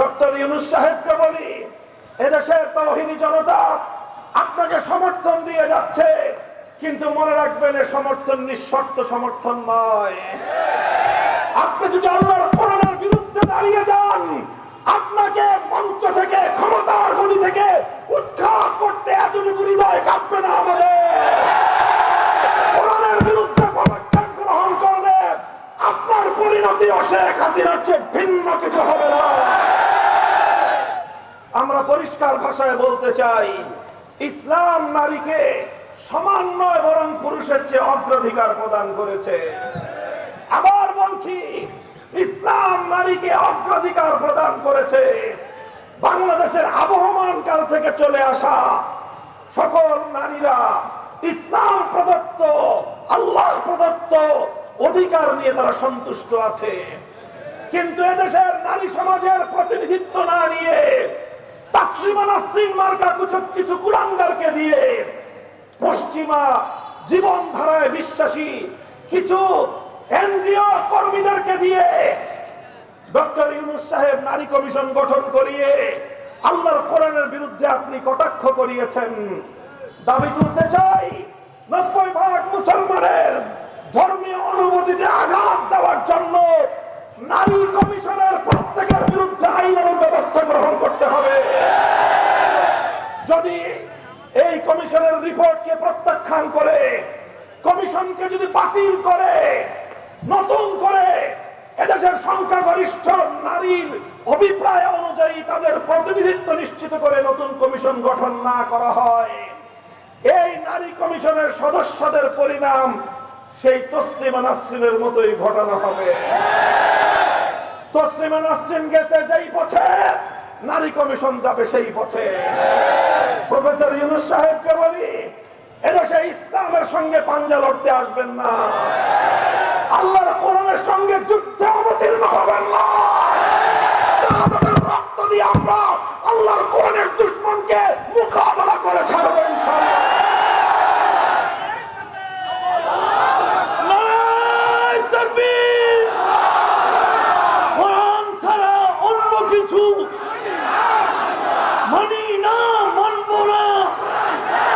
Doctor Yunus সাহেবকে বলি, এদেশের তৌহিদি জনতা আপনাকে সমর্থন দিয়ে যাচ্ছে, কিন্তু মনে রাখবেন সমর্থন নিঃশর্ত সমর্থন নয়। আপনি যদি আল্লাহর কোরআনের বিরুদ্ধে দাঁড়িয়ে যান, আপনাকে মঞ্চ থেকে, ক্ষমতার গদি থেকে উৎখাত করতে এতটুকু হৃদয় কাঁপবে না আমাদের। কোরআনের বিরুদ্ধে পদক্ষেপ গ্রহণ করলে আপনার পরিণতি অশেখ হাসিনার চেয়ে ভিন্ন কিছু পরিষ্কার ভাষায় বলতে চাই, ইসলাম নারীকে সমান নয় বরং পুরুষের চেয়ে অগ্রাধিকার প্রদান করেছে। আবার বলছি, ইসলাম নারীকে অগ্রাধিকার প্রদান করেছে। বাংলাদেশের আবহমান কাল থেকে চলে আসা সকল নারীরা ইসলাম প্রদত্ত, আল্লাহ প্রদত্ত অধিকার নিয়ে তারা সন্তুষ্ট আছে। কিন্তু এদেশের নারী সমাজের প্রতিনিধিত্ব না নিয়ে বিরুদ্ধে আপনি কটাক্ষ করিয়েছেন। দাবি তুলতে চাই, নব্বই ভাগ মুসলমানের ধর্মীয় অনুভূতিতে আঘাত দেওয়ার জন্য নারী কমিশনের করতে হবে। যদি এই কমিশনের রিপোর্টকে প্রত্যাখ্যান করে, কমিশনকে যদি বাতিল করে, নতুন করে, এদেশের সংখ্যাগরিষ্ঠ নারীর অভিপ্রায় অনুযায়ী তাদের প্রতিনিধিত্ব নিশ্চিত করে নতুন কমিশন গঠন না করা হয়, এই নারী কমিশনের সদস্যদের পরিণাম সেই তসলিমা নাসরিনের মতোই ঘটানো হবে। তসলিমা নাসরিন গেছে যেই পথে। নারী কমিশন যাবে সেই পথে। প্রফেসর ইউনুস সাহেবকে বলি, এদেশে ইসলামের সঙ্গে পাঞ্জা লড়তে আসবেন না। আল্লাহর করণের সঙ্গে যুদ্ধে অবতীর্ণ হবেন না। আমরা আল্লাহর করণের দুশ্মনকে মোকাবেলা করে ছাড়বেন সবাই